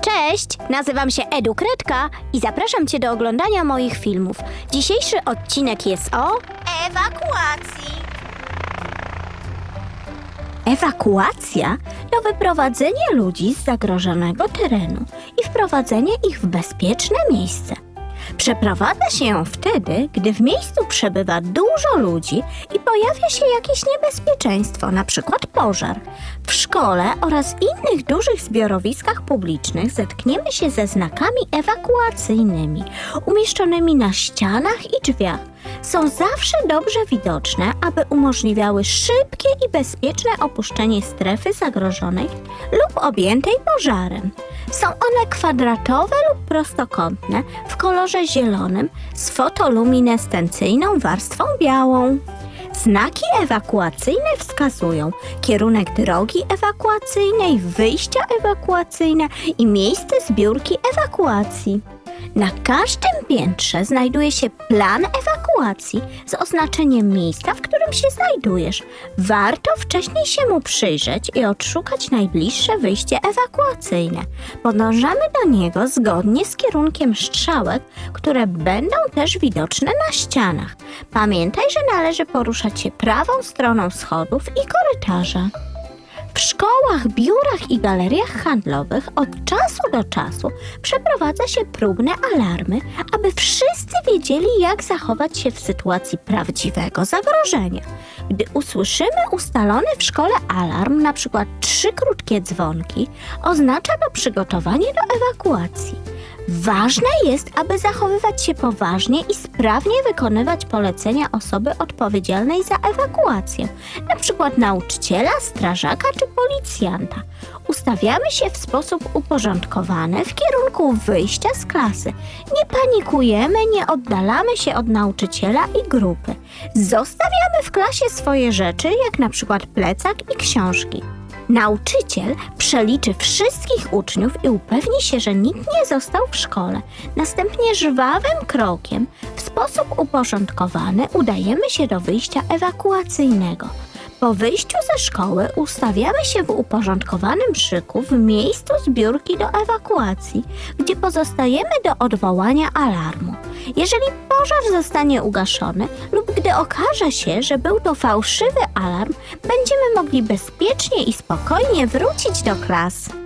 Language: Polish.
Cześć, nazywam się Edu Kredka i zapraszam Cię do oglądania moich filmów. Dzisiejszy odcinek jest o Ewakuacji. ewakuacja to wyprowadzenie ludzi z zagrożonego terenu i wprowadzenie ich w bezpieczne miejsce. Przeprowadza się ją wtedy, gdy w miejscu przebywa dużo ludzi i pojawia się jakieś niebezpieczeństwo, na przykład pożar. W szkole oraz innych dużych zbiorowiskach publicznych zetkniemy się ze znakami ewakuacyjnymi umieszczonymi na ścianach i drzwiach. Są zawsze dobrze widoczne, aby umożliwiały szybkie i bezpieczne opuszczenie strefy zagrożonej lub objętej pożarem. Są one kwadratowe prostokątne w kolorze zielonym z fotoluminescencyjną warstwą białą. Znaki ewakuacyjne wskazują kierunek drogi ewakuacyjnej, wyjścia ewakuacyjne i miejsce zbiórki ewakuacji. Na każdym piętrze znajduje się plan ewakuacji z oznaczeniem miejsca, w którym się znajdujesz. Warto wcześniej się mu przyjrzeć i odszukać najbliższe wyjście ewakuacyjne. Podążamy do niego zgodnie z kierunkiem strzałek, które będą też widoczne na ścianach. Pamiętaj, że należy poruszać się prawą stroną schodów i korytarza. W szkołach, biurach i galeriach handlowych od czasu do czasu przeprowadza się próbne alarmy, aby wszyscy wiedzieli, jak zachować się w sytuacji prawdziwego zagrożenia. Gdy usłyszymy ustalony w szkole alarm, na przykład trzy krótkie dzwonki, oznacza to przygotowanie do ewakuacji. Ważne jest, aby zachowywać się poważnie i sprawnie wykonywać polecenia osoby odpowiedzialnej za ewakuację, przykład nauczyciela, strażaka czy policjanta. Ustawiamy się w sposób uporządkowany w kierunku wyjścia z klasy. Nie panikujemy, nie oddalamy się od nauczyciela i grupy. Zostawiamy w klasie swoje rzeczy, jak przykład plecak i książki. Nauczyciel przeliczy wszystkich uczniów i upewni się, że nikt nie został w szkole. Następnie żwawym krokiem, w sposób uporządkowany, udajemy się do wyjścia ewakuacyjnego. Po wyjściu ze szkoły ustawiamy się w uporządkowanym szyku w miejscu zbiórki do ewakuacji, gdzie pozostajemy do odwołania alarmu. Jeżeli pożar zostanie ugaszony lub gdy okaże się, że był to fałszywy alarm, będziemy mogli bezpiecznie i spokojnie wrócić do klas.